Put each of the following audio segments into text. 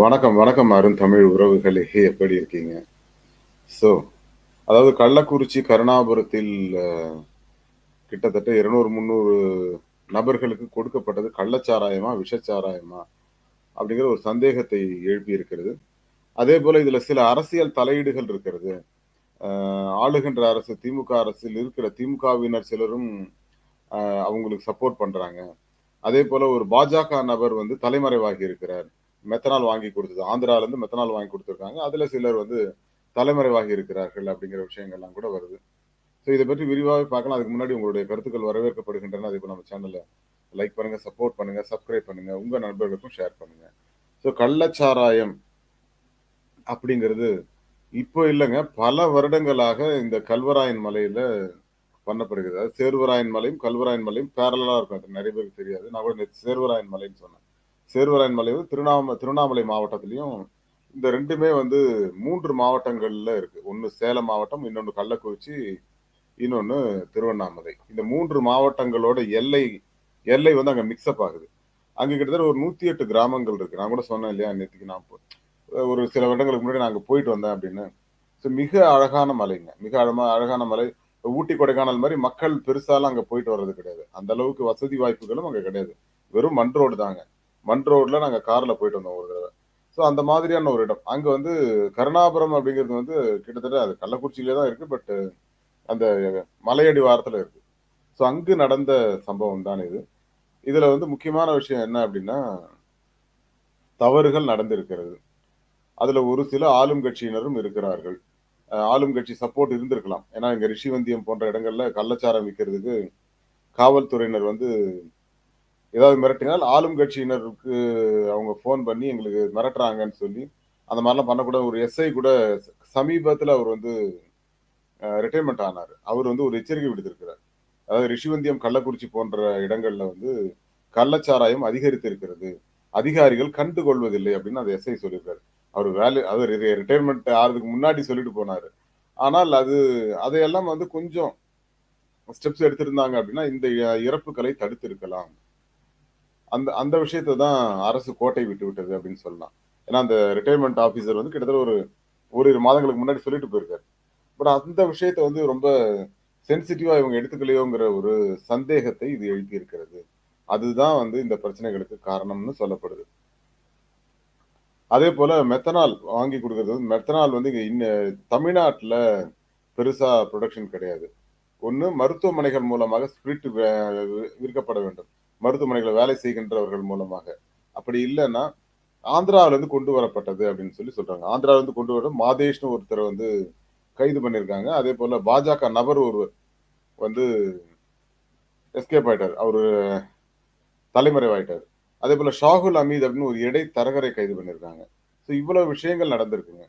வணக்கம், வணக்கம் அருண் தமிழ் உறவுகளே! எப்படி இருக்கீங்க? ஸோ, அதாவது கள்ளக்குறிச்சி, கருணாபுரத்தில் கிட்டத்தட்ட 200, 300 நபர்களுக்கு கொடுக்கப்பட்டது கள்ளச்சாராயமா? விஷச்சாராயமா? அப்படிங்கிற ஒரு சந்தேகத்தை எழுப்பியிருக்கிறது. அதேபோல இதுல சில அரசியல் தலையீடுகள் இருக்கிறது. ஆளுகின்ற அரசு திமுக அரசில் இருக்கிற திமுகவினர் சிலரும் அவங்களுக்கு சப்போர்ட் பண்றாங்க. அதேபோல ஒரு பாஜக நபர் வந்து தலைமறைவாகி இருக்கிறார். மெத்தனால் வாங்கி கொடுத்தது ஆந்திராலேருந்து மெத்தனால் வாங்கி கொடுத்துருக்காங்க அதில் சிலர் வந்து தலைமறைவாகி இருக்கிறார்கள் அப்படிங்கிற விஷயங்கள்லாம் கூட வருது. ஸோ இதை பற்றி விரிவாகவே பார்க்கலாம். அதுக்கு முன்னாடி உங்களுடைய கருத்துக்கள் வரவேற்கப்படுகின்றன. அதுக்கு நம்ம சேனலில் லைக் பண்ணுங்கள் சப்போர்ட் பண்ணுங்கள் சப்ஸ்கிரைப் பண்ணுங்கள் உங்கள் நண்பர்களுக்கும் ஷேர் பண்ணுங்கள் ஸோ கள்ளச்சாராயம் அப்படிங்கிறது இப்போ இல்லைங்க பல வருடங்களாக இந்த கல்வராயன் மலையில் பண்ணப்படுகிறது. அதாவது சேர்வராயன் மலையும், கல்வராயன் மலையும் பேரலாக இருக்கும். அது நிறைய பேருக்கு தெரியாது. நான் கூட சேர்வராயன் மலைன்னு சொன்னேன். சேர்வராயன் மலை வந்து திருவண்ணாம திருவண்ணாமலை மாவட்டத்திலையும் இந்த ரெண்டுமே வந்து மூன்று மாவட்டங்கள்ல இருக்கு. ஒன்று சேலம் மாவட்டம், இன்னொன்று கள்ளக்குறிச்சி, இன்னொன்று திருவண்ணாமலை. இந்த மூன்று மாவட்டங்களோட எல்லை எல்லை வந்து அங்கே மிக்சப் ஆகுது. அங்கே கிட்டத்தட்ட ஒரு 108 கிராமங்கள் இருக்கு. நான் கூட சொன்னேன் இல்லையா? நேற்றுக்கு நான் ஒரு சில வருடங்களுக்கு முன்னாடி நாங்கள் போயிட்டு வந்தேன் அப்படின்னு. ஸோ மிக அழகான மலைங்க. மிக அழமா அழகான மலை. ஊட்டி, கொடைக்கானல் மாதிரி மக்கள் பெருசாலாம் அங்கே போயிட்டு வர்றது கிடையாது. அந்த அளவுக்கு வசதி வாய்ப்புகளும் அங்கே கிடையாது. வெறும் மண் ரோடு தாங்க. மண் ரோட்ல நாங்க கார்ல போயிட்டு வந்தோம் ஒரு தடவை ஸோ அந்த மாதிரியான ஒரு இடம். அங்க வந்து கருணாபுரம் அப்படிங்கிறது வந்து கிட்டத்தட்ட அது கள்ளக்குறிச்சியிலே தான் இருக்கு. பட் அந்த மலையடி வாரத்தில் இருக்கு. ஸோ அங்கு நடந்த சம்பவம் தான் இது. இதுல வந்து முக்கியமான விஷயம் என்ன அப்படின்னா தவறுகள் நடந்திருக்கிறது. அதுல ஒரு சில ஆளும் கட்சியினரும் இருக்கிறார்கள். ஆளும் கட்சி சப்போர்ட் இருந்திருக்கலாம். ஏன்னா இங்க ரிஷிவந்தியம் போன்ற இடங்கள்ல கள்ளச்சாரம் விற்கிறதுக்கு காவல்துறையினர் வந்து ஏதாவது மிரட்டினால் ஆளும் கட்சியினருக்கு அவங்க ஃபோன் பண்ணி எங்களுக்கு மிரட்டுறாங்கன்னு சொல்லி, அந்த மாதிரிலாம் பண்ணக்கூடாது. ஒரு எஸ்ஐ கூட சமீபத்தில் அவர் வந்து ரிட்டைர்மெண்ட் ஆனார் அவர் வந்து ஒரு எச்சரிக்கை விடுத்திருக்கிறார். அதாவது ரிஷிவந்தியம், கள்ளக்குறிச்சி போன்ற இடங்களில் வந்து கள்ளச்சாராயம் அதிகரித்திருக்கிறது. அதிகாரிகள் கண்டு கொள்வதில்லை அப்படின்னு அந்த எஸ்ஐ சொல்லியிருக்காரு. அவர் வேலை அவர் ரி ரிட்டயர்மென்ட் ஆறதுக்கு முன்னாடி சொல்லிட்டு போனார் ஆனால் அது அதையெல்லாம் வந்து கொஞ்சம் ஸ்டெப்ஸ் எடுத்திருந்தாங்க அப்படின்னா, இந்த இ இறப்புகளை தடுத்திருக்கலாம். அந்த அந்த விஷயத்த தான் அரசு கோட்டை விட்டு விட்டது அப்படின்னு சொல்லலாம். ஏன்னா அந்த ரிட்டயர்மென்ட் ஆஃபீஸர் வந்து கிட்டத்தட்ட ஒரு ஓரிரு மாதங்களுக்கு முன்னாடி சொல்லிட்டு போயிருக்காரு. பட் அந்த விஷயத்த வந்து ரொம்ப சென்சிட்டிவா இவங்க எடுத்துக்கலையோங்கிற ஒரு சந்தேகத்தை இது எழுப்பியிருக்கிறது. அதுதான் வந்து இந்த பிரச்சனைகளுக்கு காரணம்னு சொல்லப்படுது. அதே போல மெத்தனால் வாங்கி கொடுக்கறது வந்து மெத்தனால் வந்து இங்க இன்ன தமிழ்நாட்டுல பெருசா ப்ரொடக்ஷன் கிடையாது. ஒண்ணு மருத்துவமனைகள் மூலமாக ஸ்பிரிட் விற்கப்பட வேண்டும். மருத்துவமனைகளில் வேலை செய்கின்றவர்கள் மூலமாக. அப்படி இல்லைன்னா ஆந்திராவிலேருந்து கொண்டு வரப்பட்டது அப்படின்னு சொல்லி சொல்றாங்க. ஆந்திராவிலேருந்து கொண்டு வர மாதேஷ்னு ஒருத்தர் வந்து கைது பண்ணியிருக்காங்க. அதே போல பாஜக நபர் ஒருவர் வந்து எஸ்கேப் ஆயிட்டார் அவர் தலைமறைவாயிட்டார் அதே போல ஷாகுல் அமீத் அப்படின்னு ஒரு இடை தரகரை கைது பண்ணியிருக்காங்க. ஸோ இவ்வளவு விஷயங்கள் நடந்திருக்குங்க.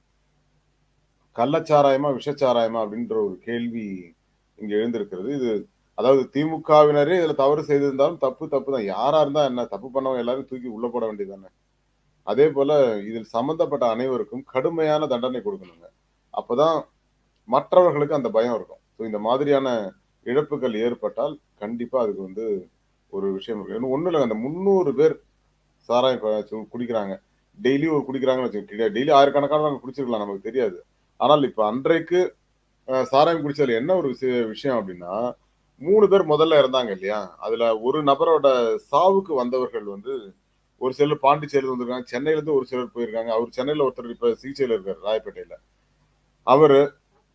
கள்ளச்சாராயமா, விஷச்சாராயமா அப்படின்ற ஒரு கேள்வி இங்க எழுந்திருக்கிறது. இது அதாவது திமுகவினரே இதுல தவறு செய்திருந்தாலும் தப்பு தப்பு தான். யாரா இருந்தா என்ன? தப்பு பண்ணவங்க எல்லாரும் தூக்கி உள்ள போட வேண்டியது தானே. அதேபோல இதில் சம்பந்தப்பட்ட அனைவருக்கும் கடுமையான தண்டனை கொடுக்கணுங்க. அப்பதான் மற்றவர்களுக்கு அந்த பயம் இருக்கும். ஸோ இந்த மாதிரியான இழப்புகள் ஏற்பட்டால் கண்டிப்பா அதுக்கு வந்து ஒரு விஷயம் இருக்கு. இன்னும் ஒண்ணும் அந்த 300 பேர் சாராயம் குடிக்கிறாங்க. டெய்லி ஒரு குடிக்கிறாங்கன்னு வச்சுக்கோங்க. டெய்லி ஆயிரக்கணக்கான குடிச்சிருக்கலாம் நமக்கு தெரியாது. ஆனால் இப்ப அன்றைக்கு சாராயம் குடிச்சதுல என்ன ஒரு விஷய விஷயம் அப்படின்னா, மூணு பேர் முதல்ல இருந்தாங்க இல்லையா? அதுல ஒரு நபரோட சாவுக்கு வந்தவர்கள் வந்து ஒரு சிலர் பாண்டிச்சேரியில் வந்திருக்காங்க. சென்னையிலேருந்து ஒரு சிலர் போயிருக்காங்க. அவர் சென்னையில ஒருத்தர் இப்ப இருக்கார் இருக்காரு ராயப்பேட்டையில. அவரு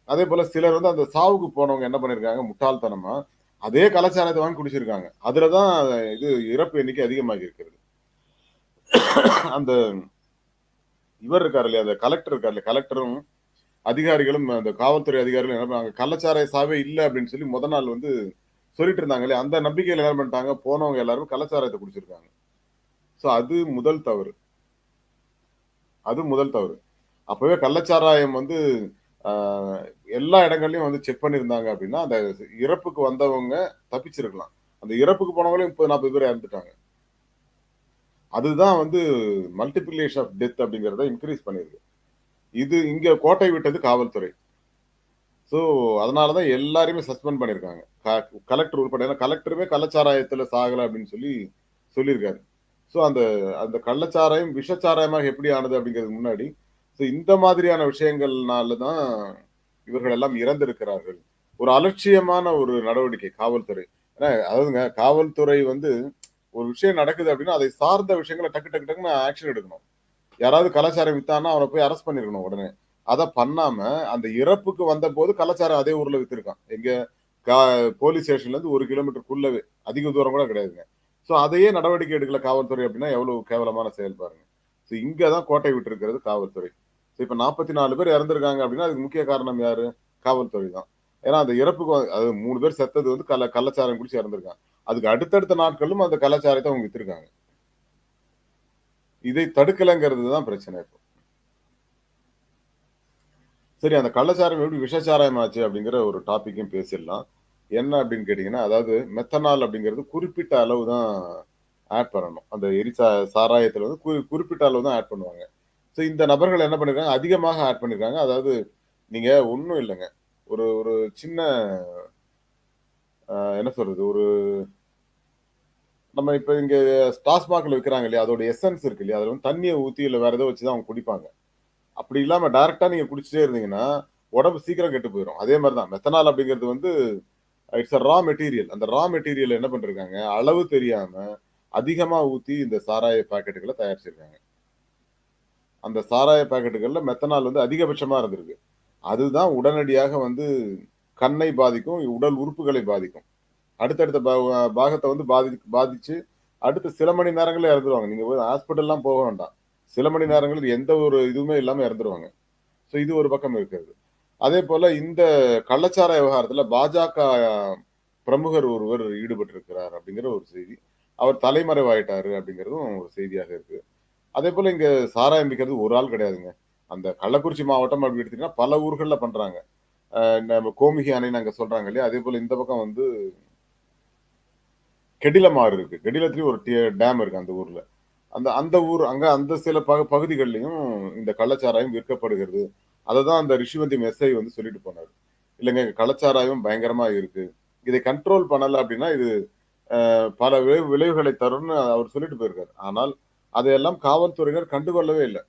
அதேபோல சிலர் வந்து அந்த சாவுக்கு போனவங்க என்ன பண்ணியிருக்காங்க முட்டாள்தனமா, அதே கலாச்சாரத்தை வாங்கி குடிச்சிருக்காங்க. அதில் தான் இது இறப்பு எண்ணிக்கை அதிகமாகி இருக்கிறது. அந்த இவர் இருக்கார் இல்லையா? அந்த கலெக்டர் இருக்கார் இல்லையா? கலெக்டரும், அதிகாரிகளும் அந்த காவல்துறை அதிகாரிகளும் என்ன பண்ணாங்க, கள்ளச்சாராய சாவே இல்லை அப்படின்னு சொல்லி முத நாள் வந்து சொல்லிட்டு இருந்தாங்க இல்லையா? அந்த நம்பிக்கையில் என்ன பண்ணிட்டாங்க, போனவங்க எல்லாரும் கலாச்சாரத்தை குடிச்சிருக்காங்க. ஸோ அது முதல் தவறு. அது முதல் தவறு. அப்பவே கள்ளச்சாராயம் வந்து எல்லா இடங்கள்லையும் வந்து செக் பண்ணியிருந்தாங்க அப்படின்னா, அந்த இறப்புக்கு வந்தவங்க தப்பிச்சிருக்கலாம். அந்த இறப்புக்கு போனவங்களும் இப்போ நாற்பது பேர் இறந்துட்டாங்க. அதுதான் வந்து மல்டிபிளேஷன் ஆஃப் டெத் அப்படிங்கிறத இன்க்ரீஸ் பண்ணியிருக்கு இது இங்க கோட்டை விட்டது காவல்துறை. ஸோ அதனால தான் எல்லாருமே சஸ்பெண்ட் பண்ணியிருக்காங்க. க கலெக்டர் உட்பட. ஏன்னா கலெக்டருமே கள்ளச்சாராயத்தில் சாகல அப்படின்னு சொல்லி சொல்லியிருக்காரு. ஸோ அந்த அந்த கள்ளச்சாராயம் விஷச்சாராயமாக எப்படி ஆனது அப்படிங்கிறதுக்கு முன்னாடி ஸோ இந்த மாதிரியான விஷயங்கள்னால தான் இவர்கள் எல்லாம் இறந்திருக்கிறார்கள் ஒரு அலட்சியமான ஒரு நடவடிக்கை காவல்துறை ஏன்னா அதாவதுங்க காவல்துறை வந்து ஒரு விஷயம் நடக்குது அப்படின்னா அதை சார்ந்த விஷயங்களை டக்கு டக்கு டக்குன்னு ஆக்ஷன் எடுக்கணும் யாராவது கலாச்சாரம் வித்தானா அவனை போய் அரெஸ்ட் பண்ணிருக்கணும் உடனே அதை பண்ணாம அந்த இறப்புக்கு வந்த போது கலாச்சாரம் அதே ஊர்ல வித்திருக்கான். எங்க போலீஸ் ஸ்டேஷன்ல இருந்து ஒரு கிலோமீட்டருக்குள்ளவே. அதிக தூரம் கூட கிடையாதுங்க. ஸோ அதையே நடவடிக்கை எடுக்கல காவல்துறை அப்படின்னா எவ்வளவு கேவலமான செயல் பாருங்க. ஸோ இங்கே தான் கோட்டை விட்டு இருக்கிறது காவல்துறை. ஸோ இப்போ நாற்பத்தி நாலு பேர் இறந்துருக்காங்க அப்படின்னா அதுக்கு முக்கிய காரணம் யாரு? காவல்துறை தான். ஏன்னா அந்த இறப்புக்கு அது மூணு பேர் செத்தது வந்து கல கலாச்சாரம் குடிச்சு இறந்துருக்காங்க. அதுக்கு அடுத்தடுத்த நாட்களும் அந்த கலாச்சாரத்தை அவங்க வித்திருக்காங்க. இதை தடுக்கலைங்கிறது தான் பிரச்சனை இப்போ. சரி அந்த கள்ளச்சாரம் எப்படி விஷச்சாராயம் ஆச்சு அப்படிங்கிற ஒரு டாப்பிக்கும் பேசிடலாம். என்ன அப்படின்னு கேட்டிங்கன்னா அதாவது மெத்தனால் அப்படிங்கிறது குறிப்பிட்ட அளவு தான் ஆட் பண்ணணும். அந்த எரிசா சாராயத்தில் வந்து குறி- குறிப்பிட்ட அளவு தான் ஆட் பண்ணுவாங்க. ஸோ இந்த நபர்கள் என்ன பண்ணிருக்காங்க? அதிகமாக ஆட் பண்ணிருக்காங்க. அதாவது நீங்கள் ஒன்றும் இல்லைங்க. ஒரு ஒரு சின்ன என்ன சொல்கிறது ஒரு நம்ம இப்போ இங்கே டாஸ்மாகில் விற்கிறாங்க இல்லையா? அதோட எசன்ஸ் இருக்கு இல்லையா? அதில் வந்து தண்ணியை ஊற்றி இல்லை வேறு ஏதோ வச்சு தான் அவங்க குடிப்பாங்க. அப்படி இல்லாம டைரக்டா நீங்க குடிச்சிட்டே இருந்தீங்கன்னா உடம்பு சீக்கிரம் கெட்டு போயிடும் அதே மாதிரி தான் மெத்தனால் அப்படிங்கிறது வந்து இட்ஸ் அ ரா மெட்டீரியல் அந்த ரா மெட்டீரியல் என்ன பண்ணிருக்காங்க? அளவு தெரியாம அதிகமா ஊத்தி இந்த சாராய பாக்கெட்டுகளை தயாரிச்சிருக்காங்க. அந்த சாராய பாக்கெட்டுகள்ல மெத்தனால் வந்து அதிகபட்சமா இருந்திருக்கு. அதுதான் உடனடியாக வந்து கண்ணை பாதிக்கும் உடல் உறுப்புகளை பாதிக்கும். அடுத்தடுத்த பாகத்தை வந்து பாதி பாதிச்சு அடுத்த சில மணி நேரங்களே இறந்துருவாங்க. நீங்க போய் ஹாஸ்பிட்டல்லாம் போக வேண்டாம். சில மணி நேரங்களில் எந்த ஒரு இதுவுமே இல்லாம இறந்துருவாங்க. ஸோ இது ஒரு பக்கம் இருக்கிறது. அதே போல இந்த கள்ளச்சார விவகாரத்துல பாஜக பிரமுகர் ஒருவர் ஈடுபட்டிருக்கிறார் அப்படிங்கிற ஒரு செய்தி. அவர் தலைமறைவாயிட்டாரு அப்படிங்கிறதும் ஒரு செய்தியாக இருக்கு. அதே போல இங்க சாராயம் விற்கிறது ஒரு ஆள் கிடையாதுங்க. அந்த கள்ளக்குறிச்சி மாவட்டம் அப்படி எடுத்தீங்கன்னா பல ஊர்களில் பண்றாங்க. நம்ம கோமிகி அணைன்னு அங்கே சொல்றாங்க இல்லையா? அதே போல இந்த பக்கம் வந்து கெடிலமாறு இருக்கு. கெடிலத்துலயும் ஒரு டேம் இருக்கு அந்த ஊர்ல. அந்த அந்த ஊர் அங்க அந்த சில பகு பகுதிகளிலையும் இந்த கள்ளச்சாராயம் விற்கப்படுகிறது. அதை தான் அந்த ரிஷிவந்தி மெஸ்ஸை வந்து சொல்லிட்டு போனாரு. இல்லைங்க கள்ளச்சாராயம் பயங்கரமா இருக்கு. இதை கண்ட்ரோல் பண்ணல அப்படின்னா இது அஹ், பல விளைவு விளைவுகளை தரும்னு அவர் சொல்லிட்டு போயிருக்காரு. ஆனால் அதையெல்லாம் காவல்துறையினர் கண்டுகொள்ளவே இல்லை.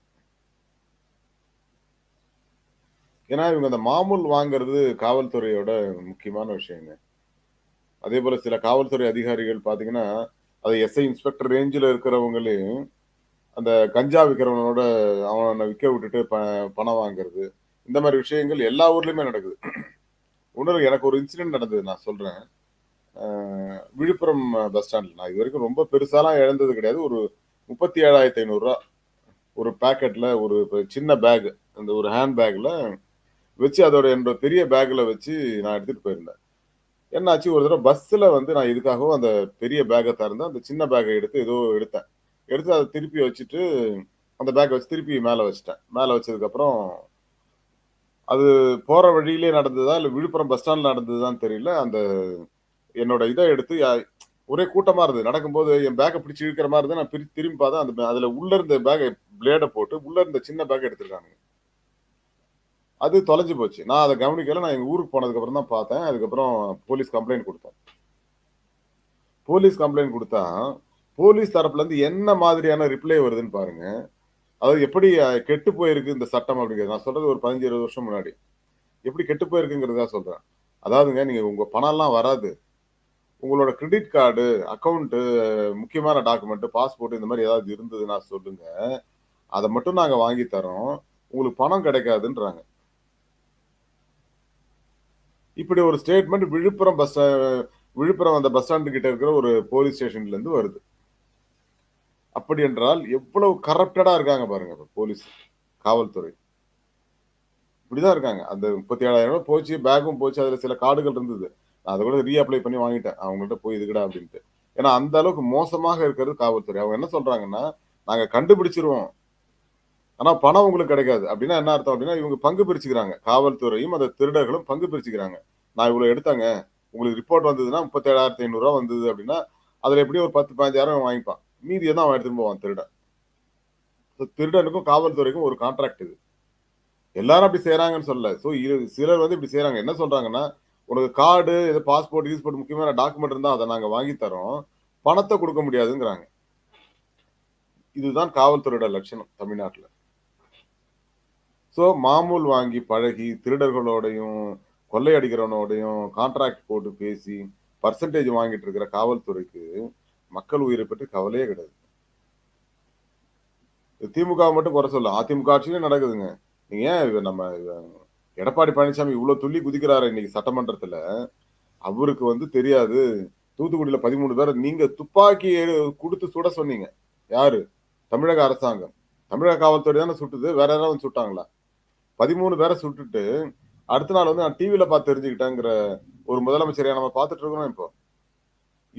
ஏன்னா இவங்க அந்த மாமூல் வாங்குறது காவல்துறையோட முக்கியமான விஷயங்க. அதே போல சில காவல்துறை அதிகாரிகள் பாத்தீங்கன்னா அது எஸ்ஐ இன்ஸ்பெக்டர் ரேஞ்சில் இருக்கிறவங்களே அந்த கஞ்சா விற்கிறவனோட அவனை விற்க விட்டுட்டு ப பணம் வாங்குறது இந்த மாதிரி விஷயங்கள் எல்லா ஊர்லேயுமே நடக்குது. உணர்வு எனக்கு ஒரு இன்சிடென்ட் நடந்தது நான் சொல்கிறேன் விழுப்புரம் பஸ் ஸ்டாண்டில் நான் இது வரைக்கும் ரொம்ப பெருசாலாம் இழந்தது கிடையாது. ஒரு முப்பத்தி ஏழாயிரத்தி ஐநூறுரூவா ஒரு பேக்கெட்டில் ஒரு சின்ன பேக் அந்த ஒரு ஹேண்ட் பேக்கில் வச்சு அதோட என்னோட பெரிய பேக்கில் வச்சு நான் எடுத்துகிட்டு போயிருந்தேன். என்னாச்சு? ஒரு தடவை பஸ்ஸில் வந்து நான் இதுக்காகவும் அந்த பெரிய பேக்கை திறந்து அந்த சின்ன பேக்கை எடுத்து ஏதோ எடுத்தேன். எடுத்து அதை திருப்பி வச்சுட்டு அந்த பேக்கை வச்சு திருப்பி மேலே வச்சுட்டேன். மேலே வச்சதுக்கப்புறம் அது போகிற வழியிலே நடந்ததா இல்லை விழுப்புரம் பஸ் ஸ்டாண்டில் நடந்ததுதான் தெரியல. அந்த என்னோட இதை எடுத்து ஒரே கூட்டமாக இருந்தது. நடக்கும்போது என் பேக்கை பிடிச்சி இழுக்கிற மாதிரி இருந்தது. நான் பிரி திரும்பி பார்த்தா அந்த அதில் உள்ளே இருந்த பேக்கை பிளேடை போட்டு உள்ளே இருந்த சின்ன பேக்கை எடுத்துருக்காங்க அது தொலைஞ்சு போச்சு. நான் அதை கவனிக்கல. நான் எங்கள் ஊருக்கு போனதுக்கு அப்புறம் தான் பார்த்தேன். அதுக்கப்புறம் போலீஸ் கம்ப்ளைண்ட் கொடுத்தேன். போலீஸ் கம்ப்ளைண்ட் கொடுத்தா போலீஸ் தரப்புல இருந்து என்ன மாதிரியான ரிப்ளை வருதுன்னு பாருங்க. அதாவது எப்படி கெட்டு போயிருக்கு இந்த சட்டம் அப்படிங்கிறது. நான் சொல்றது ஒரு பதினஞ்சு இருபது வருஷம் முன்னாடி. எப்படி கெட்டு போயிருக்குங்கிறதா சொல்றேன். அதாவதுங்க நீங்க உங்க பணம்லாம் வராது. உங்களோட கிரெடிட் கார்டு அக்கௌண்ட்டு முக்கியமான டாக்குமெண்ட் பாஸ்போர்ட் இந்த மாதிரி ஏதாவது இருந்ததுன்னா சொல்லுங்க. அதை மட்டும் நாங்கள் வாங்கி தரோம். உங்களுக்கு பணம் கிடைக்காதுன்றாங்க. இப்படி ஒரு ஸ்டேட்மெண்ட் விழுப்புரம் பஸ் விழுப்புரம் அந்த பஸ் ஸ்டாண்டு கிட்ட இருக்கிற ஒரு போலீஸ் ஸ்டேஷன்ல இருந்து வருது. அப்படி என்றால் எவ்வளவு கரப்டடா இருக்காங்க பாருங்க போலீஸ் காவல்துறை. இப்படிதான் இருக்காங்க. அந்த முப்பத்தி ஏழாயிரம் ரூபாய் போச்சு பேக்கும் போச்சு அதுல சில கார்டுகள் இருந்தது. நான் அதை கூட ரீஅப்ளை பண்ணி வாங்கிட்டேன். அவங்கள்ட்ட போய் இதுக்கடா அப்படின்ட்டு. ஏன்னா அந்த அளவுக்கு மோசமாக இருக்கிறது காவல்துறை. அவங்க என்ன சொல்றாங்கன்னா நாங்க கண்டுபிடிச்சிருவோம். ஆனா பணம் உங்களுக்கு கிடைக்காது. அப்படின்னா என்ன அர்த்தம் அப்படின்னா இவங்க பங்கு பிரிச்சுக்கிறாங்க. காவல்துறையும் அந்த திருடர்களும் பங்கு பிரிச்சுக்கிறாங்க. நான் இவ்வளவு எடுத்தாங்க. உங்களுக்கு ரிப்போர்ட் வந்ததுன்னா முப்பத்தேழாயிரத்தி ஐநூறு ரூபா வந்தது அப்படின்னா அதுல எப்படியும் ஒரு பத்து பதினஞ்சாயிரம் வாங்கிப்பான். மீதியை தான் அவன் எடுத்துட்டு போவான் திருடன். திருடனுக்கும் காவல்துறைக்கும் ஒரு கான்ட்ராக்ட் இது. எல்லாரும் அப்படி செய்யறாங்கன்னு சொல்லல. ஸோ சிலர் வந்து இப்படி செய்யறாங்க என்ன சொல்றாங்கன்னா உனக்கு கார்டு இது பாஸ்போர்ட் கீஸ்போர்ட் முக்கியமான டாக்குமெண்ட் இருந்தால் அதை நாங்கள் வாங்கி தரோம். பணத்தை கொடுக்க முடியாதுங்கிறாங்க. இதுதான் காவல்துறையோட லட்சணம் தமிழ்நாட்டில். ஸோ மாமூல் வாங்கி பழகி திருடர்களோடையும், கொள்ளையடிக்கிறவனோடையும் கான்ட்ராக்ட் போட்டு பேசி, பர்சன்டேஜ் வாங்கிட்டு இருக்கிற காவல்துறைக்கு மக்கள் உயிரை பற்றி கவலையே கிடையாது. திமுக மட்டும் குறை சொல்லலாம். அதிமுக ஆட்சியிலும் நடக்குதுங்க. நீங்க ஏன் நம்ம எடப்பாடி பழனிசாமி இவ்வளோ துள்ளி குதிக்கிறாரு இன்னைக்கு சட்டமன்றத்துல. அவருக்கு வந்து தெரியாது. தூத்துக்குடியில பதிமூணு பேர் நீங்க துப்பாக்கி கொடுத்து சுட சொன்னீங்க. யாரு? தமிழக அரசாங்கம். தமிழக காவல்துறை தானே சுட்டுது. வேற யாராவது சுட்டாங்களா? பதிமூணு பேரை சுட்டுட்டு, அடுத்த நாள் வந்து நான் டிவியில பார்த்து தெரிஞ்சுக்கிட்டேங்கிற ஒரு முதலமைச்சரையா நம்ம பார்த்துட்டு இருக்கிறோம் இப்போ.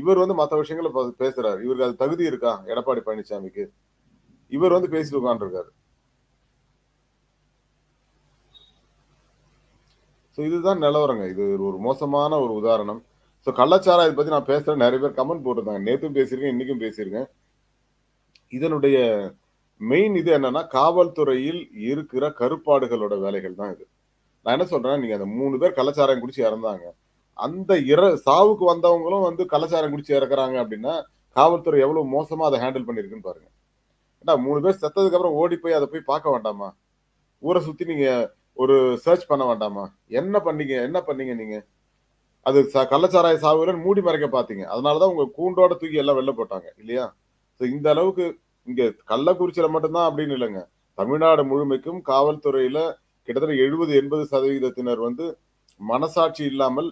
இவர் வந்து மற்ற விஷயங்கள பேசுறாரு. இவருக்கு அது தகுதி இருக்கா? எடப்பாடி பழனிசாமிக்கு? இவர் வந்து பேசிட்டு உட்காந்துருக்காரு ஸோ இதுதான் நிலவரங்க. இது ஒரு மோசமான ஒரு உதாரணம். ஸோ கள்ளச்சாராயத்த பத்தி நான் பேசுறேன். நிறைய பேர் கமெண்ட் போட்டிருந்தாங்க. நேற்றும் பேசியிருக்கேன், இன்னைக்கும் பேசியிருக்கேன். இதனுடைய மெயின் இது என்னன்னா, காவல்துறையில் இருக்கிற கருப்பாடுகளோட வேலைகள் தான் இது. நான் என்ன சொல்றேன், நீங்க அந்த மூணு பேர் கலாச்சாரம் குடிச்சு இறந்தாங்க. அந்த இற சாவுக்கு வந்தவங்களும் வந்து கலாச்சாரம் குடிச்சு இறக்குறாங்க அப்படின்னா, காவல்துறை எவ்வளவு மோசமா அதை ஹேண்டில் பண்ணியிருக்குன்னு பாருங்க. ஏன்னா மூணு பேர் செத்ததுக்கு அப்புறம் ஓடி போய் அதை போய் பார்க்க வேண்டாமா? ஊரை சுத்தி நீங்க ஒரு சர்ச் பண்ண வேண்டாமா? என்ன பண்ணீங்க? என்ன பண்ணீங்க நீங்க? அது கள்ளச்சாராய சாவுகள்ன்னு மூடி மறைக்க பார்த்தீங்க. அதனாலதான் உங்க கூண்டோட தூக்கி எல்லாம் வெளில போட்டாங்க. இல்லையா? ஸோ இந்த அளவுக்கு இங்க கள்ளக்குறிச்சியில மட்டும்தான் அப்படின்னு இல்லைங்க தமிழ்நாடு முழுமைக்கும் காவல்துறையில கிட்டத்தட்ட 70, 80% வந்து மனசாட்சி இல்லாமல்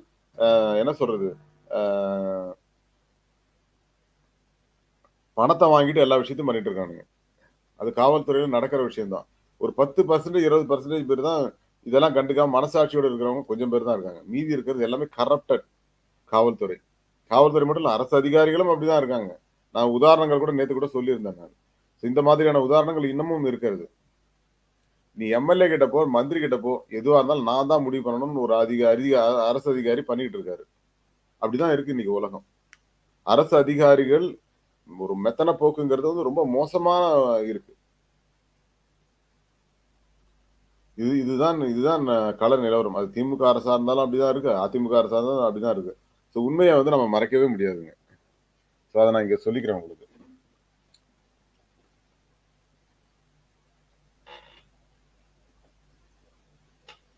என்ன சொல்றது? பணத்தை வாங்கிட்டு எல்லா விஷயத்தையும் பண்ணிட்டு இருக்கானுங்க. அது காவல்துறையில நடக்கிற விஷயம்தான் ஒரு 10% 20% பேர் தான் இதெல்லாம் கண்டுக்காம மனசாட்சியோட இருக்கிறவங்க கொஞ்சம் பேர் தான் இருக்காங்க. மீதி இருக்கிறது எல்லாமே கரப்டட் காவல்துறை. காவல்துறை மட்டும் இல்ல, அரசு அதிகாரிகளும் அப்படிதான் இருக்காங்க. நான் உதாரணங்கள் கூட நேற்று கூட சொல்லியிருந்தேன் நான். ஸோ இந்த மாதிரியான உதாரணங்கள் இன்னமும் இருக்கிறது. நீ எம்.எல்.ஏ கிட்ட போ, மந்திரி கிட்ட போ, எதுவாக இருந்தாலும் நான் தான் முடிவு பண்ணணும்னு ஒரு அதிகாரி அரசு அதிகாரி பண்ணிட்டு இருக்காரு. அப்படிதான் இருக்கு இன்னைக்கு உலகம். அரசு அதிகாரிகள் ஒரு மெத்தன போக்குங்கிறது வந்து ரொம்ப மோசமான இருக்கு. இது இதுதான் இதுதான் கள நிலவரம். அது திமுக அரசா இருந்தாலும் அப்படிதான் இருக்கு. அதிமுக அரசா இருந்தாலும் அப்படிதான் இருக்கு. ஸோ உண்மையை வந்து நம்ம மறைக்கவே முடியாதுங்க. ஸோ அதை நான் இங்கே சொல்லிக்கிறேன் உங்களுக்கு.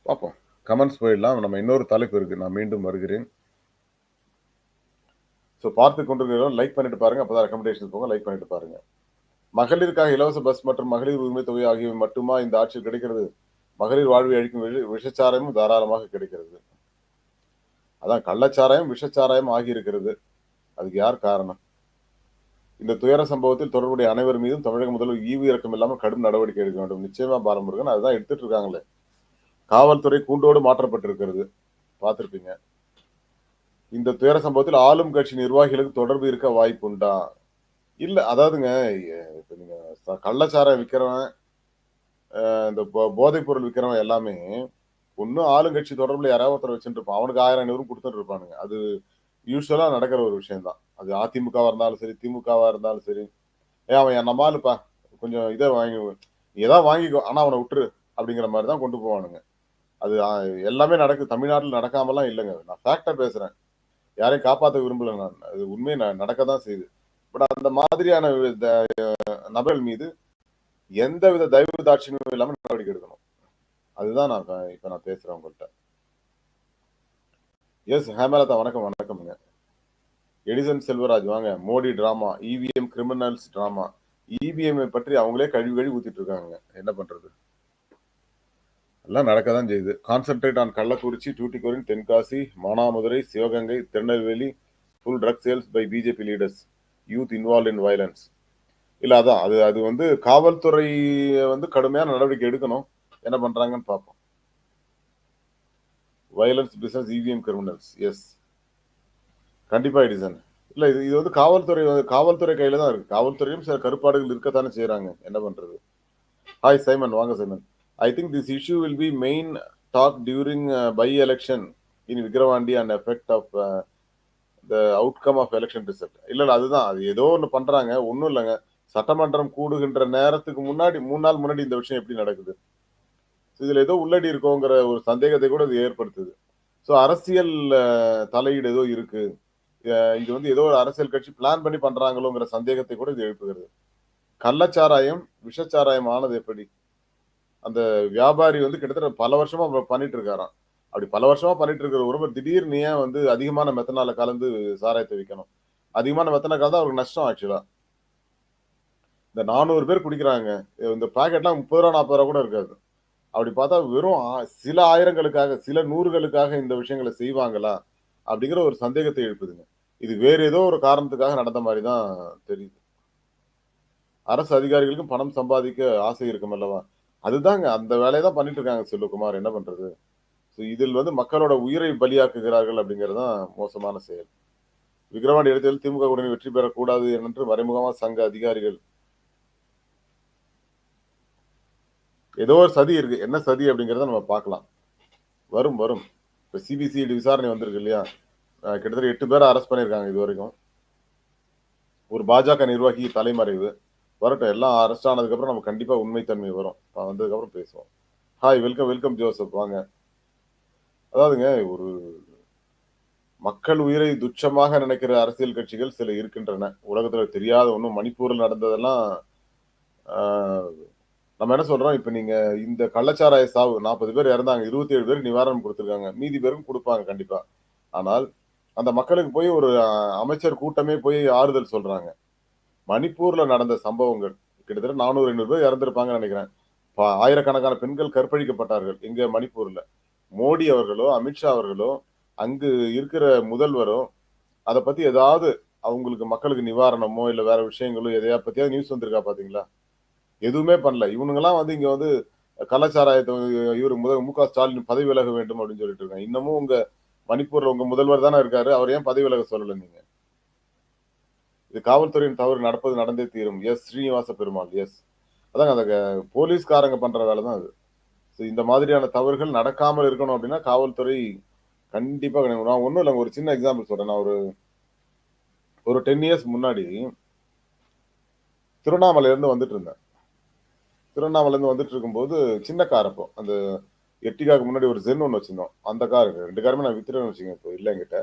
பார்ப்போம். கமெண்ட்ஸ் போயிடலாம். நம்ம இன்னொரு தலைப்பு இருக்கு. நான் மீண்டும் வருகிறேன். ஸோ பார்த்து கொண்டிருக்கிறோம் லைக் பண்ணிட்டு பாருங்க. அப்பதான் ரெக்கமெண்டேஷன் போங்க. லைக் பண்ணிட்டு பாருங்க. மகளிருக்காக இலவச பஸ் மற்றும் மகளிர் உரிமை தொகை ஆகியவை மட்டுமா இந்த ஆட்சியில் கிடைக்கிறது? மகளிர் வாழ்வை அழிக்கும் விஷச்சாராயமும் தாராளமாக கிடைக்கிறது. அதான் கள்ளச்சாராயம், விஷச்சாராயம் ஆகியிருக்கிறது. அதுக்கு யார் காரணம்? இந்த துயர சம்பவத்தில் தொடர்புடைய அனைவர் மீதும் தமிழக முதல்வர் ஈவு இறக்கம் இல்லாமல் கடும் நடவடிக்கை எடுக்க வேண்டும். நிச்சயமா பாலமுருகன் அதுதான் எடுத்துட்டு இருக்காங்களே. காவல்துறை கூண்டோடு மாற்றப்பட்டிருக்கிறது. பார்த்துருப்பீங்க இந்த துயர சம்பவத்தில் ஆளும் கட்சி நிர்வாகிகளுக்கு தொடர்பு இருக்க வாய்ப்பு உண்டா இல்லை அதாவதுங்க இப்போ நீங்கள் கள்ளச்சாரம் விற்கிறவன் இந்த போ போதைப் பொருள் எல்லாமே ஒன்றும் ஆளுங்கட்சி தொடர்பில் யாராவது ஒருத்தர் வச்சுட்டு இருப்பான். அவனுக்கு ஆயிரம் ஐநூறு கொடுத்துட்டு இருப்பானுங்க. அது யூஸ்வலா நடக்கிற ஒரு விஷயம்தான் அது அதிமுகவா இருந்தாலும் சரி, திமுகவா இருந்தாலும் சரி. ஏன் அவன் என் ஆளுப்பா. கொஞ்சம் இதை வாங்கி நீ ஏதாவது வாங்கிக்கோ. ஆனா அவனை விட்டுரு. அப்படிங்கிற மாதிரி தான் கொண்டு போவானுங்க. அது எல்லாமே நடக்குது. தமிழ்நாட்டில் நடக்காமலாம் இல்லைங்க நான் ஃபேக்டா பேசுறேன். யாரையும் காப்பாற்ற விரும்பல நான். அது உண்மையை நான் நடக்க தான் செய்யுது. பட் அந்த மாதிரியான த நபர்கள் மீது எந்தவித தயவு தாட்சியமும் இல்லாமல் நடவடிக்கை எடுக்கணும். அதுதான் நான் இப்போ நான் பேசுறேன் உங்கள்கிட்ட எஸ் ஹேமலதா வணக்கம் வணக்கம்ங்க. எடிசன் செல்வராஜ் வாங்க. Modi drama, EVM criminals drama. இவிஎம்மை பற்றி அவங்களே கழுவி கழுவி ஊத்திட்டு இருக்காங்க. என்ன பண்றது? எல்லாம் நடக்க தான் செய்யுது. Concentrate on Kallakurichi, Tuticorin, Tenkasi, Manamadurai, Sivaganga, Tirunelveli full drug sales by BJP leaders. Youth involve in violence. இல்லை அதான். அது அது வந்து காவல்துறை வந்து கடுமையான நடவடிக்கை எடுக்கணும். என்ன பண்றாங்கன்னு பார்ப்போம். Violence business EVM criminals. Yes. கண்டிப்பாக எடிசன். இல்லை இது இது வந்து காவல்துறை காவல்துறை கையில் தான் இருக்குது காவல்துறையும் சில கருப்பாடுகள் இருக்கத்தானே செய்கிறாங்க என்ன பண்ணுறது ஹாய் சைமன் வாங்க Simon. I think this issue will be main talk during by election in Vikravandi and effect of the outcome of election of uh, இல்லை அதுதான். அது ஏதோ ஒன்று பண்ணுறாங்க ஒன்றும் இல்லைங்க சட்டமன்றம் கூடுகின்ற நேரத்துக்கு முன்னாடி மூணு நாள் முன்னாடி இந்த விஷயம் எப்படி நடக்குது? இதுல ஏதோ உள்ளடி இருக்கோங்கிற ஒரு சந்தேகத்தை கூட இது ஏற்படுத்துது. ஸோ அரசியல் தலையீடு ஏதோ இருக்கு. இது வந்து ஏதோ ஒரு அரசியல் கட்சி பிளான் பண்ணி பண்றாங்களோங்கிற சந்தேகத்தை கூட இது எழுப்புகிறது. கள்ளச்சாராயம் விஷச்சாராயம் ஆனது எப்படி அந்த வியாபாரி வந்து கிட்டத்தட்ட பல வருஷமா பண்ணிட்டு இருக்காராம் அப்படி பல வருஷமா பண்ணிட்டு இருக்கிற ஒருவர் திடீர்னு ஏன் வந்து அதிகமான மெத்தனால கலந்து சாராயத்தை விற்கணும் அதிகமான மெத்தனை கலந்து அவருக்கு நஷ்டம் ஆக்சுவலா இந்த நானூறு பேர் குடிக்கிறாங்க இந்த பாக்கெட்லாம் முப்பது ரூபா நாற்பது ரூபா கூட இருக்காது அப்படி பார்த்தா வெறும் ஆ- சில ஆயிரங்களுக்காக சில நூறுகளுக்காக இந்த விஷயங்களை செய்வாங்களா? அப்படிங்கிற ஒரு சந்தேகத்தை எழுப்புதுங்க. இது வேற ஏதோ ஒரு காரணத்துக்காக நடந்த மாதிரி தான் தெரியுது. அரசு அதிகாரிகளுக்கும் பணம் சம்பாதிக்க ஆசை இருக்கும் அல்லவா? அதுதாங்க அந்த வேலையை தான் பண்ணிட்டு இருக்காங்க செல்வகுமார். என்ன பண்றது? ஸோ இதில் வந்து மக்களோட உயிரை பலியாக்குகிறார்கள் அப்படிங்கிறது தான் மோசமான செயல். விக்கிரவாண்டி இடத்தில் திமுக உடனே வெற்றி பெறக்கூடாது என்று மறைமுகமா சங்க அதிகாரிகள் ஏதோ ஒரு சதி இருக்கு. என்ன சதி அப்படிங்கிறத நம்ம பார்க்கலாம். வரும் வரும். இப்போ சிபிசிஐடி விசாரணை வந்திருக்கு இல்லையா? கிட்டத்தட்ட எட்டு பேரை அரெஸ்ட் பண்ணியிருக்காங்க இது வரைக்கும் ஒரு பாஜக நிர்வாகி தலைமறைவு. வரட்டும் எல்லாம் அரெஸ்ட் ஆனதுக்கப்புறம் நம்ம கண்டிப்பாக உண்மைத்தன்மை வரும். வந்ததுக்கப்புறம் பேசுவோம். ஹாய் வெல்கம் வெல்கம் ஜோசப் வாங்க. அதாவதுங்க ஒரு மக்கள் உயிரை துச்சமாக நினைக்கிற அரசியல் கட்சிகள் சில இருக்கின்றன. உலகத்தில் தெரியாத ஒன்றும் மணிப்பூரில் நடந்ததெல்லாம் நம்ம என்ன சொல்றோம்? இப்ப நீங்க இந்த கள்ளச்சாராய சாவு நாற்பது பேர் இறந்தாங்க இருபத்தி ஏழு பேருக்கு நிவாரணம் கொடுத்துருக்காங்க. மீதி பேரும் கொடுப்பாங்க கண்டிப்பா. ஆனால் அந்த மக்களுக்கு போய் ஒரு அமைச்சர் கூட்டமே போய் ஆறுதல் சொல்றாங்க. மணிப்பூர்ல நடந்த சம்பவங்கள் கிட்டத்தட்ட நானூறு ஐநூறு பேர் இறந்திருப்பாங்கன்னு நினைக்கிறேன். ஆயிரக்கணக்கான பெண்கள் கற்பழிக்கப்பட்டார்கள் இங்க மணிப்பூர்ல. மோடி அவர்களோ அமித்ஷா அவர்களோ அங்கு இருக்கிற முதல்வரோ அதை பத்தி ஏதாவது அவங்களுக்கு மக்களுக்கு நிவாரணமோ இல்ல வேற விஷயங்களோ எதையா பத்தியாவது நியூஸ் வந்திருக்கா பாத்தீங்களா? எதுவுமே பண்ணல. இவனுங்கெல்லாம் வந்து இங்க வந்து கலாச்சாரத்தை இவர் முதல் மு க ஸ்டாலின் பதவி விலக வேண்டும் அப்படின்னு சொல்லிட்டு இருக்காங்க. இன்னமும் உங்க மணிப்பூர்ல உங்க முதல்வர் தானே இருக்காரு. அவர் ஏன் பதவி விலக சொல்லல நீங்க? இது காவல்துறையின் தவறு நடப்பது நடந்தே தீரும். எஸ். ஸ்ரீனிவாச பெருமாள் எஸ். அதாங்க அந்த க- போலீஸ்காரங்க பண்ற வேலை தான் அது. ஸோ இந்த மாதிரியான தவறுகள் நடக்காமல் இருக்கணும் அப்படின்னா காவல்துறை கண்டிப்பாக நான் ஒன்றும் இல்லைங்க. ஒரு சின்ன எக்ஸாம்பிள் சொல்றேன். நான் ஒரு ஒரு டென் இயர்ஸ் முன்னாடி திருவண்ணாமலையிலேருந்து வந்துட்டு இருந்தேன். திருவண்ணாமலேருந்து வந்துட்டு இருக்கும்போது சின்ன கார் அப்போ. அந்த எட்டிகாக்கு முன்னாடி ஒரு ஜென் ஒன்று வச்சிருந்தோம். அந்த கார் ரெண்டு காருமே நான் வித்துறேன்னு வச்சுங்க இப்போ. இல்லை என்கிட்ட.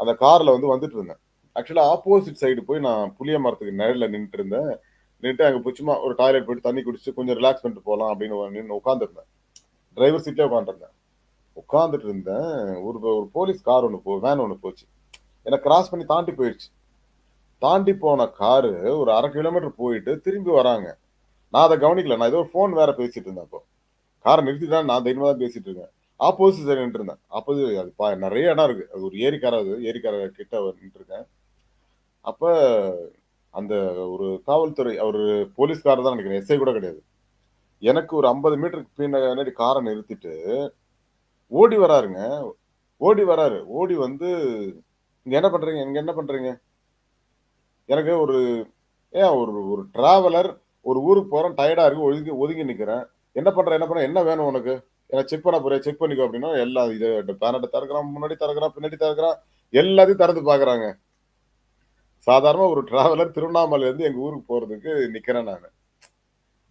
அந்த காரில் வந்து வந்துட்டு இருந்தேன் ஆக்சுவலாக ஆப்போசிட் சைடு போய் நான் புளிய மரத்துக்கு நிழலில் நின்றுட்டு இருந்தேன் நின்றுட்டு அங்கே புச்சுமா ஒரு டாய்லெட் போயிட்டு தண்ணி குடிச்சு கொஞ்சம் ரிலாக்ஸ் பண்ணிட்டு போகலாம் அப்படின்னு நின்று உட்காந்துருந்தேன் டிரைவர் சீட்லேயே உட்காந்துருந்தேன் உட்காந்துட்டு இருந்தேன் ஒரு ஒரு போலீஸ் கார் ஒன்று போ வேன் ஒன்று போச்சு. என்னை கிராஸ் பண்ணி தாண்டி போயிடுச்சு தாண்டி போன காரு ஒரு அரை கிலோமீட்டர் போயிட்டு திரும்பி வராங்க. நான் அதை கவனிக்கல. நான் ஏதோ ஃபோன் வேற பேசிட்டு இருந்தேன் அப்போ. காரை நிறுத்திதான் நான் தைரியமாக தான் பேசிட்டு இருக்கேன். ஆப்போசிட் சைடு நின்றுருந்தேன் ஆப்போசிட் அது பா- நிறைய இடம் இருக்கு. அது ஒரு ஏரிக்கார அது ஏரிக்கார கிட்ட நின்றுருக்கேன் அப்போ அந்த ஒரு காவல்துறை அவர் போலீஸ்காரர் தான் நினைக்கிறேன். எஸ்ஐ கூட கிடையாது. எனக்கு ஒரு ஐம்பது மீட்டருக்கு பின்னாடி காரை நிறுத்திட்டு ஓடி வராருங்க. ஓடி வராரு. ஓடி வந்து இங்க என்ன பண்றீங்க? இங்க என்ன பண்றீங்க? எனக்கு ஒரு ஏன் ஒரு ஒரு டிராவலர் ஒரு ஊருக்கு போறேன் டயர்டா இருக்கு ஒதுங்கி ஒதுங்கி நிக்கிறேன். என்ன பண்ணுறேன் என்ன பண்ண என்ன வேணும் உனக்கு? எனக்கு செக் பண்ண போறேன் செக் பண்ணிக்கோ அப்படின்னா எல்லா இது பேனட்டை திறக்கிறான் முன்னாடி திறக்கிறான் பின்னாடி திறக்கிறான் எல்லாத்தையும் திறந்து பாக்குறாங்க. சாதாரண ஒரு டிராவலர் திருவண்ணாமலையில இருந்து எங்க ஊருக்கு போறதுக்கு நிக்கிறேன் நான்.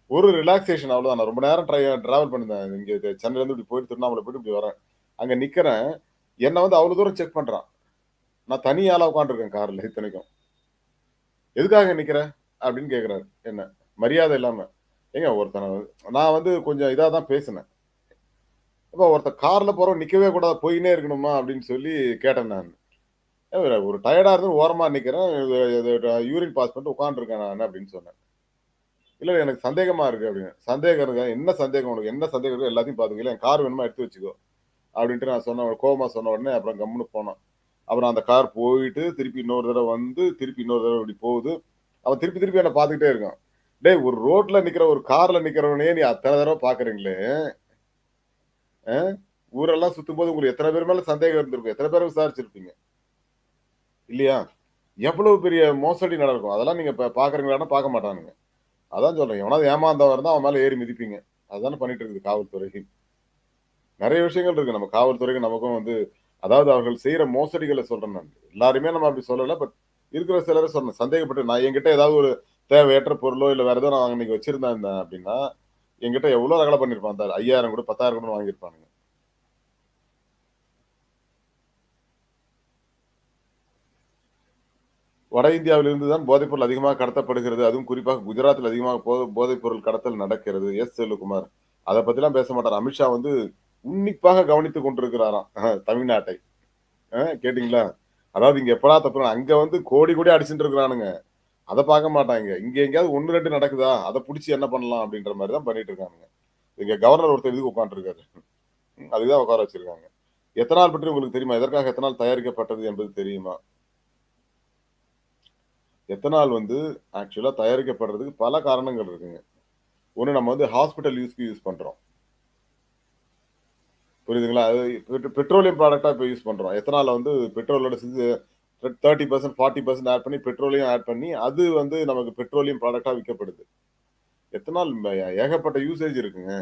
ஒரு ரிலாக்ஸேஷன் அவ்வளவுதான். நான் ரொம்ப நேரம் ட்ரை டிராவல் பண்ணிருந்தேன் இங்க சென்னையிலேருந்து சென்னையில இருந்து இப்படி போயிட்டு திருவண்ணாமலை போயிட்டு இப்படி வரேன். அங்க நிக்கிறேன். என்ன வந்து அவ்வளவு தூரம் செக் பண்றான். நான் தனி உட்காந்துருக்கேன் கார்ல இத்தனைக்கும். எதுக்காக நிற்கிறேன் அப்படின்னு கேக்குறாரு. என்ன? மரியாதை இல்லாம. ஏங்க ஒருத்தனை நான் வந்து கொஞ்சம் இதாக தான் பேசினேன். அப்போ ஒருத்தன் காரில் போகிறோம் நிற்கவே கூடாது போயினே இருக்கணுமா அப்படின்னு சொல்லி கேட்டேன் நான். ஒரு- டயர்டாக இருந்து ஓரமாக நிற்கிறேன் யூரின் பாஸ் பண்ணிட்டு உட்காந்துருக்கேன் நான் அப்படின்னு சொன்னேன். இல்லை எனக்கு சந்தேகமாக இருக்குது அப்படின்னு. சந்தேகம் இருக்கு? என்ன சந்தேகம் உனக்கு? என்ன சந்தேகம் இருக்கோ எல்லாத்தையும் பாத்துக்கல என் கார் வேணுமா எடுத்து வச்சுக்கோ அப்படின்ட்டு நான் சொன்ன கோபமாக சொன்ன உடனே அப்புறம் கம்முன்னு போனோம் அப்புறம் அந்த கார் போயிட்டு திருப்பி இன்னொரு தடவை வந்து திருப்பி இன்னொரு தடவை இப்படி போகுது. அவன் திருப்பி திருப்பி என்னை பார்த்துக்கிட்டே இருக்கான். டேய் ஒரு ரோட்ல நிக்கிற ஒரு கார்ல நிக்கிறவனே நீ அத்தனை தடவை பாக்குறீங்களே? ஊரெல்லாம் சுத்தும் போது உங்களுக்கு எத்தனை பேர் மேல சந்தேகம் இருந்திருக்கும்? எத்தனை பேர் விசாரிச்சிருப்பீங்க? இல்லையா? எவ்வளவு பெரிய மோசடி நடக்கும்? அதெல்லாம் நீங்க இப்ப பாக்குறீங்களான்னா பார்க்க மாட்டானுங்க. அதான் சொல்றேன். எவனாவது ஏமாந்தவர் தான் அவன் மேல ஏறி மிதிப்பீங்க. அதானே பண்ணிட்டு இருக்குது காவல்துறை. நிறைய விஷயங்கள் இருக்கு. நம்ம காவல்துறைக்கு நமக்கும் வந்து அதாவது அவர்கள் செய்யற மோசடிகளை சொல்றேன் நான். எல்லாருமே நம்ம அப்படி சொல்லல பட் இருக்கிற சிலரை சொன்னேன். சந்தேகப்பட்டு நான் என்கிட்ட ஏதாவது ஒரு தேவையற்ற பொருளோ இல்ல வேற ஏதோ நான் இன்னைக்கு வச்சிருந்தேன் அப்படின்னா என்கிட்ட எவ்வளவு ரகலை பண்ணிருப்பான்? அந்த ஐயாயிரம் கூட பத்தாயிரம் கூட வாங்கியிருப்பானுங்க. வட இந்தியாவிலிருந்து தான் போதைப்பொருள் அதிகமாக கடத்தப்படுகிறது. அதுவும் குறிப்பாக குஜராத்தில் அதிகமாக போ- போதைப்பொருள் கடத்தல் நடக்கிறது. எஸ் செல்லுகுமார் அதை பத்திலாம் பேச மாட்டார். அமித்ஷா வந்து உன்னிப்பாக கவனித்துக் கொண்டிருக்கிறாராம். தமிழ்நாட்டை. அஹ், கேட்டீங்களா? அதாவது இங்க எப்படா தப்பு அங்க வந்து கோடி கோடி அடிச்சுட்டு இருக்கிறானுங்க. அதை பார்க்க மாட்டாங்க. இங்க எங்கேயாவது ஒன்னு ரெண்டு நடக்குதா? அதை பிடிச்சி என்ன பண்ணலாம் அப்படின்ற மாதிரி தான் பண்ணிட்டு இருக்காங்க இங்க கவர்னர் ஒருத்தர் இதுக்கு உட்காந்துருக்காரு அதுதான் உட்கார வச்சிருக்காங்க. எத்தனால் பற்றி உங்களுக்கு தெரியுமா? எதற்காக எத்தனால் தயாரிக்கப்பட்டது என்பது தெரியுமா? எத்தனால் வந்து ஆக்சுவலா தயாரிக்கப்படுறதுக்கு பல காரணங்கள் இருக்குங்க. ஒன்று நம்ம வந்து ஹாஸ்பிட்டல் யூஸ்க்கு யூஸ் பண்றோம். புரியுதுங்களா? அது பெட்ரோலியம் ப்ராடக்டாக இப்போ யூஸ் பண்றோம். எத்தனால வந்து பெட்ரோலோட சேர்ந்து thirty percent forty percent add பண்ணி பெட்ரோலியம் ஆட் பண்ணி அது வந்து நமக்கு பெட்ரோலியம் ப்ராடக்டாக விற்கப்படுது. எத்தனால் ஏகப்பட்ட யூசேஜ் இருக்குங்க.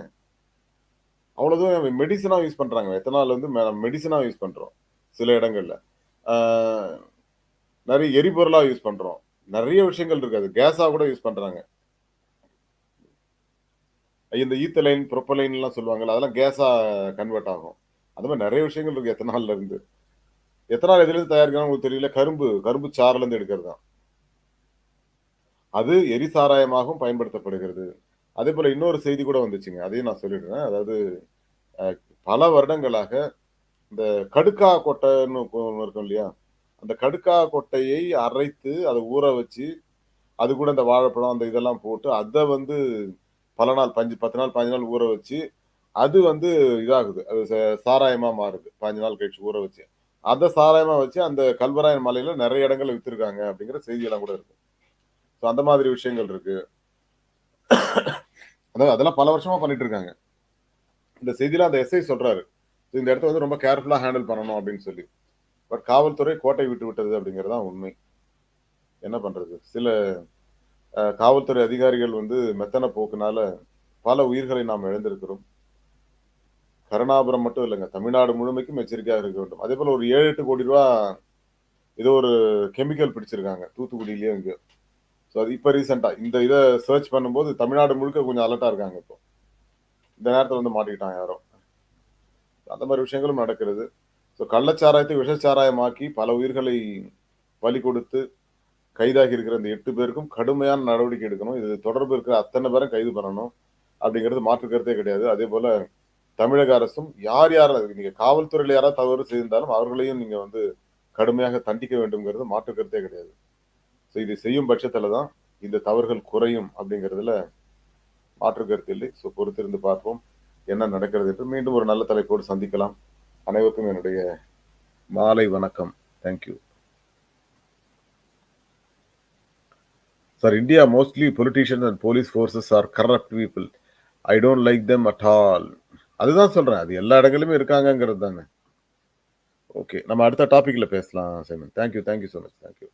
அவ்வளவுதான் மெடிசனாக யூஸ் பண்றாங்க. எத்தனால் வந்து மெடிசனா யூஸ் பண்றோம். சில இடங்கள்ல. நிறைய எரிபொருளா யூஸ் பண்றோம். நிறைய விஷயங்கள் இருக்காது அது கூட யூஸ் பண்றாங்க. இந்த ஈத்தலைன் லைன் எல்லாம் சொல்லுவாங்கல்ல அதெல்லாம் கேஸா கன்வெர்ட் ஆகும். அது மாதிரி நிறைய விஷயங்கள் இருக்கு எத்தனால்ல இருந்து. எத்தனால் இதுலேருந்து இருந்து உங்களுக்கு தெரியல கரும்பு கரும்பு சாறுலேருந்து எடுக்கிறது தான். அது எரிசாராயமாகவும் பயன்படுத்தப்படுகிறது. அதே போல் இன்னொரு செய்தி கூட வந்துச்சுங்க. அதையும் நான் சொல்லிடுறேன். அதாவது பல வருடங்களாக இந்த கடுக்கா கொட்டைன்னு இருக்கும் இல்லையா? அந்த கடுக்கா கொட்டையை அரைத்து அதை ஊற வச்சு அது கூட இந்த வாழைப்பழம் அந்த இதெல்லாம் போட்டு அதை வந்து பல நாள் பஞ்சு பத்து நாள் பாஞ்சு நாள் ஊற வச்சு அது வந்து இதாகுது. அது ச- மாறுது. பாஞ்சு நாள் கழிச்சு ஊற வச்சு. அதை சாராயமா வச்சு அந்த கல்வராயன் மலையில நிறைய இடங்கள்ல வித்துருக்காங்க அப்படிங்கிற செய்தியெல்லாம் கூட இருக்கு. ஸோ அந்த மாதிரி விஷயங்கள் இருக்கு. அதாவது அதெல்லாம் பல வருஷமா பண்ணிட்டு இருக்காங்க. இந்த செய்தியில அந்த எஸ்ஐ சொல்றாரு. இந்த இடத்த வந்து ரொம்ப கேர்ஃபுல்லா ஹேண்டில் பண்ணணும் அப்படின்னு சொல்லி. பட் காவல்துறை கோட்டை விட்டு விட்டது அப்படிங்கிறது தான் உண்மை. என்ன பண்றது? சில காவல்துறை அதிகாரிகள் வந்து மெத்தன போக்குனால பல உயிர்களை நாம் இழந்திருக்கிறோம். கருணாபுரம் மட்டும் இல்லைங்க. தமிழ்நாடு முழுமைக்கும் எச்சரிக்கையாக இருக்க வேண்டும். அதே போல ஒரு ஏழு எட்டு கோடி ரூபா ஏதோ ஒரு கெமிக்கல் பிடிச்சிருக்காங்க. தூத்துக்குடியிலயே இங்கே ஸோ அது இப்போ ரீசெண்டாக இந்த இதை சர்ச் பண்ணும்போது தமிழ்நாடு முழுக்க கொஞ்சம் அலர்ட்டாக இருக்காங்க இப்போ. இந்த நேரத்தில் வந்து மாட்டிக்கிட்டாங்க யாரும் அந்த மாதிரி விஷயங்களும் நடக்கிறது. ஸோ கள்ளச்சாராயத்தை விஷச்சாராயமாக்கி பல உயிர்களை பலி கொடுத்து கைதாகி இருக்கிற இந்த எட்டு பேருக்கும் கடுமையான நடவடிக்கை எடுக்கணும். இது தொடர்பு இருக்கிற அத்தனை பேரும் கைது பண்ணணும். அப்படிங்கிறது மாற்றுக்கிறதே கிடையாது. அதே போல் தமிழக அரசும் யார் யார் நீங்க காவல்துறையில யாராவது தவறு செய்திருந்தாலும் அவர்களையும் நீங்க வந்து கடுமையாக தண்டிக்க வேண்டும்ங்கிறது மாற்று கருத்தே கிடையாது. ஸோ இதை செய்யும் பட்சத்துல தான் இந்த தவறுகள் குறையும் அப்படிங்கிறதுல மாற்று கருத்து இல்லை. ஸோ பொறுத்திருந்து பார்ப்போம் என்ன நடக்கிறது என்று மீண்டும் ஒரு நல்ல தலைப்போடு சந்திக்கலாம். அனைவருக்கும் என்னுடைய மாலை வணக்கம். Thank you sir India mostly politicians and police forces are corrupt people I don't like them at all அதுதான் சொல்றேன். அது எல்லா இடங்களிலுமே இருக்காங்கங்கிறது தானே. ஓகே நம்ம அடுத்த டாபிக்ல பேசலாம் Simon thank you thank you so much thank you